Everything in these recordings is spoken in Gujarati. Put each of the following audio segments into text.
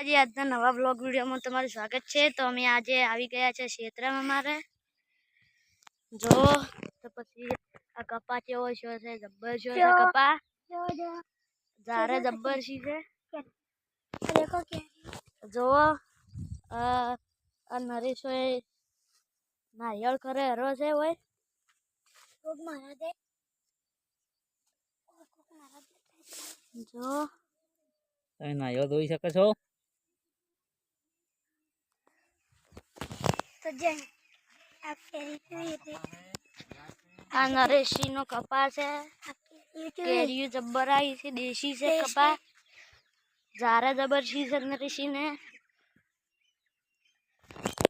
આજે આજના નવા બ્લોગ વિડીયોમાં તમારું સ્વાગત છે. તો અમે આજે આવી ગયા છે ક્ષેત્રમાં મારે. જો તો પછી આ કપા કેવો છો છે? જબ્બર છો છે કપા? ઝારે જબ્બર સી છે? જુઓ આ નરેશો નારિયેળ ખરે હરો છે હોય જો. નારિયેળ ધોઈ શકો છો? तो जय आप केरी क्यों थे આ નરેશીનો કપા છે आप केरी क्यों કેરીઓ જબ્બર આવી છે દેશી છે દેશી. કપા ઝારે જબર છે છે નરેશીને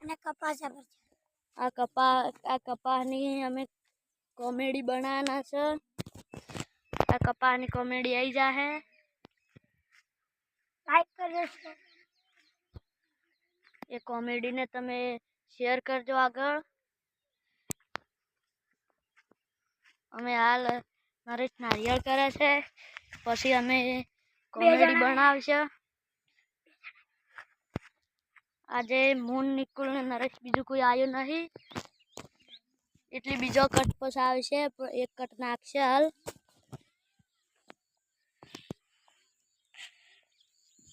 અને કપાસ જબર છે આ કપા આ કપાની અમે કોમેડી બનાવવાના છે આ કપાની કોમેડી આવી જાહે લાઈક કરો છો એ કોમેડીને તમે શેર કરજો આગળ. અમે હાલ નરેશ નારિયેળ કરે છે. પછી અમે કોમેડી બનાવશે. આજે મૂન નિકુલ ને નરેશ બીજું કોઈ આવ્યું નહીં. એટલે બીજો કટ પછી આવશે એક કટ નાખશે હાલ.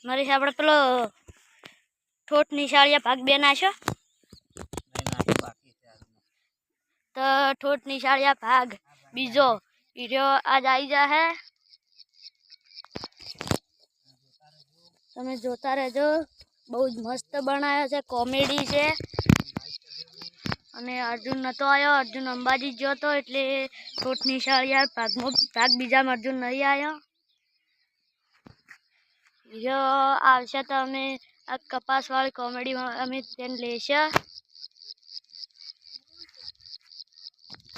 નરેશ આપણે પેલો ઠોઠ નિશાળિયા ભાગ બે નાખ્યો નહીં નાખી બાકી છે આજનો. તો ઠોઠ નિશાળિયા ભાગ. બીજો વીડિયો આજ આવી જશે તમે જોતા રહેજો. બહુ જ મસ્ત બનાવ્યો છે, કોમેડી છે. અને અર્જુન નહોતો આવ્યો અર્જુન અંબાજી ગયો હતો એટલે ઠોઠ નિશાળિયા ભાગમાં ભાગ બીજામાં અર્જુન નહીં આવ્યો વીડિયો આવશે તો અમે આ કપાસવાળી કોમેડીમાં અમે તેને લેશે.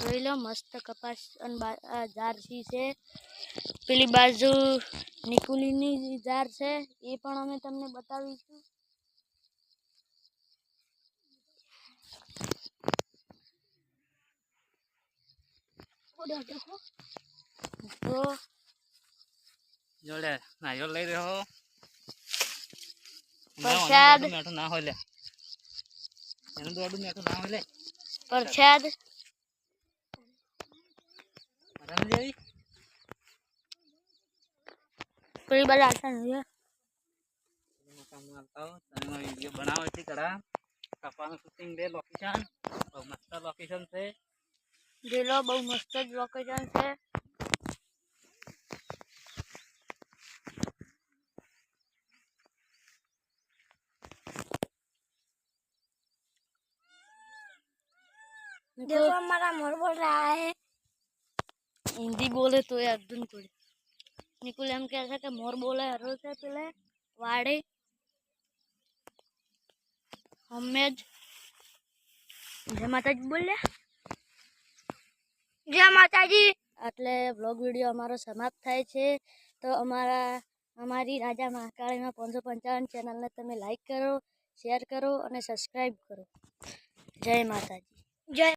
જોઈ લો મસ્ત કપાસ અને ઝારસી છે. પેલી બાજુ નિકુલીની ઝાર છે એ પણ અમે તમને બતાવીશું. તો જોડે નારિયેળ લઈ રહ્યો પ્રસાદ. ના હોય લે. એનું દોડું મેઠું ના હોય લે. પ્રસાદ. બરાબર જેવી પેલી બાજુ આવતા નહીં કામ આવતા હો તમે મારો વિડીયો બનાવો છે કડા કપાનું શૂટિંગ લે લોકેશન બહુ મસ્ત લોકેશન છે જોઈ લો બહુ મસ્ત જ લોકેશન છે देखो हमारा मोर बोल रहा है હિન્દી બોલે તો એ અર્જુન કોહલી નિકુલ એમ કહે છે કે મોર બોલે હરો છે પેલે વાડે. અમે જ. જય માતાજી બોલ્યા. જય માતાજી. એટલે બ્લોગ વીડિયો અમારો સમાપ્ત થાય છે. તો અમારા અમારી રાજા મહાકાળીમાં પાંચસો પંચાવન ચેનલને તમે લાઈક કરો શેર કરો અને સબસ્ક્રાઈબ કરો. જય માતાજી. જય